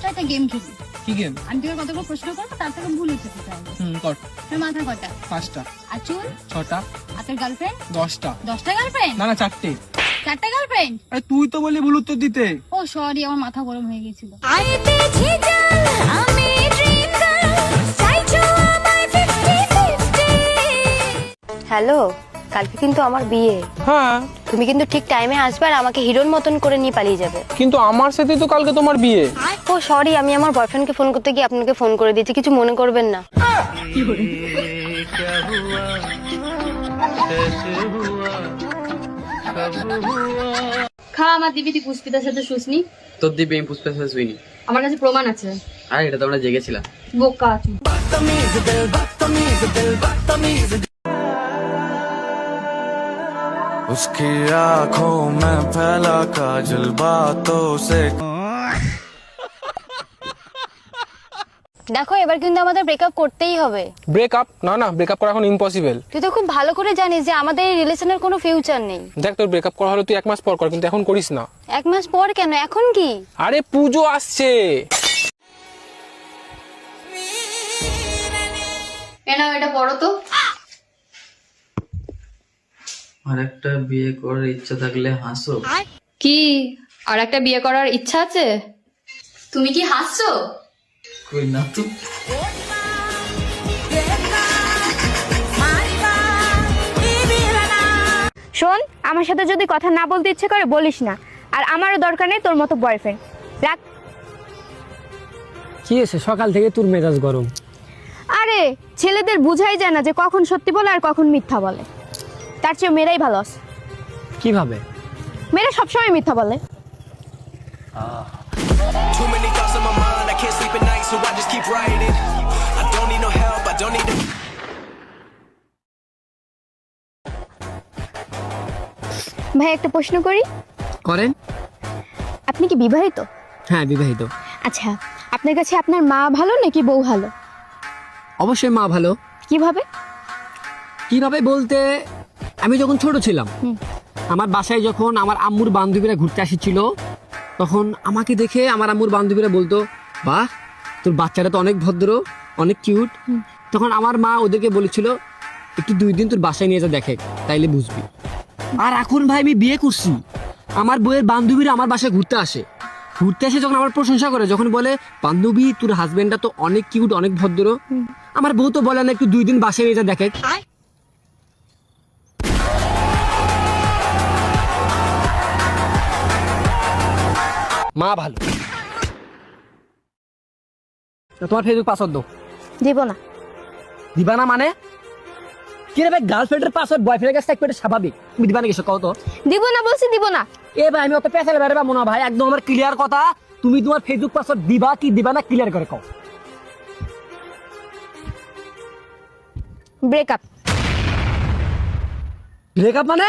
তো একটা গেম খেলি। কি গেম আমি তোকে কতগুলো প্রশ্ন করব তার থেকে ভুল উত্তর দিতে হবে। হুম কর। তোর মাথা কটা? পাঁচটা। আর চুল? ছটা। আর তোর গার্লফ্রেন্ড দশটা। দশটা গার্লফ্রেন্ড না না চারটে। চারটা গার্লফ্রেন্ড আরে তুই তো বলি ভুল উত্তর দিতে। ও সরি আমার মাথা গরম হয়ে গেছিল। হ্যালো কালকে কিন্তু আমার বিয়ে। হ্যাঁ। তুমি কিন্তু ঠিক টাইমে আসবে আর আমাকে হিরোর মতন করে নিয়ে পালিয়ে যাবে। কিন্তু আমার সাথে তো কালকে তোমার বিয়ে। ও সরি আমি আমার বয়ফ্রেন্ডকে ফোন করতে গিয়ে আপনাকে ফোন করে দিয়েছি কিছু মনে করবেন না। খা আমার দিবি তুই পুষ্পিতার সাথে শুসনি তোর দিবি আমি পুষ্পা শেষ হইনি আমার কাছে প্রমাণ আছে। আর এটা তো আমরা জেগেছিলাম। বোকা। उसकी आंखों में फैला काजल बातों से দেখো এবার কিন্তু আমাদের ব্রেকআপ করতেই হবে ব্রেকআপ না না ব্রেকআপ করা এখন ইম্পসিবল তুই তো খুব ভালো করে জানিস যে আমাদের এই রিলেশনের কোনো ফিউচার নেই দেখ তোর ব্রেকআপ করা হলো তুই এক মাস পর কর কিন্তু এখন করিস না এক মাস পর কেন এখন কি আরে পুজো আসছে এ নাও এটা পড়ো তো আর একটা বিয়ে করার ইচ্ছা থাকলে হাসো। কি? আর একটা বিয়ে করার ইচ্ছা আছে? তুমি কি হাসছো? কই না তো। শোন আমার সাথে যদি কথা না বলতে ইচ্ছে করে বলিস না। আর আমারও দরকার নেই তোর মতো বয়ফ্রেন্ড রাখ। কি এসে সকাল থেকে তোর মেজাজ গরম। আরে ছেলেদের বুঝাই যায় না যে কখন সত্যি বলে আর কখন মিথ্যা বলে। তার চেয়ে মেয়েরাই ভালো আছে। কীভাবে? মেয়েরা সবসময় মিথ্যা বলে। Too many thoughts in my mind, I can't sleep at night, so I just keep writing. I don't need no help, I don't need to. ভাই একটা প্রশ্ন করি? করেন। আপনি কি বিবাহিত? হ্যাঁ বিবাহিত। আচ্ছা আপনার কাছে আপনার মা ভালো নাকি বউ ভালো? অবশ্যই মা ভালো। কীভাবে? কীভাবে বলতে আমি যখন ছোট ছিলাম আমার বাসায় যখন আমার আম্মুর বান্ধবীরা ঘুরতে আসছিল তখন আমাকে দেখে আমার আম্মুর বান্ধবীরা বলতো বাহ তোর বাচ্চাটা তো অনেক ভদ্র অনেক কিউট তখন আমার মা ওদেরকে বলেছিল একটু দুই দিন তোর বাসায় নিয়ে যা দেখে তাইলে বুঝবি। আর এখন ভাই আমি বিয়ে করছি আমার বইয়ের বান্ধবীরা আমার বাসায় ঘুরতে আসে। ঘুরতে এসে যখন আমার প্রশংসা করে যখন বলে বান্ধবী তোর হাজবেন্ডটা তো অনেক কিউট অনেক ভদ্র। আমার বউ তো বলে না একটু দুই দিন বাসায় নিয়ে যা দেখে। মা ভালো। তোমার ফেসবুক পাসওয়ার্ড দাও। দিব না। দিবা না মানে? কি রে ভাই গার্লফ্রেন্ডের পাসওয়ার্ড বয়ফ্রেন্ডের কাছে থাকবে এটা স্বাভাবিক। তুমি দিবা না কিছু কও তো? দিব না বলছি দিব না। এ ভাই আমি অত পেছালে বেড়ে পাবো না ভাই একদম আমার ক্লিয়ার কথা। তুমি তোমার ফেসবুক পাসওয়ার্ড দিবা কি দিবা না ক্লিয়ার করে কও। ব্রেকআপ ব্রেকআপ মানে?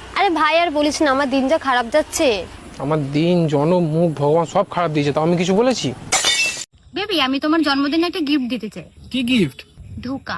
আরে ভাই আর বলিস না আমার দিন যা খারাপ যাচ্ছে। আমার দিন জনম মুখ ভগবান সব খারাপ দিয়েছে তাও আমি কিছু বলেছি? বেবি আমি তোমার জন্মদিনে একটা গিফট দিতে চাই। কি গিফট ধোকা।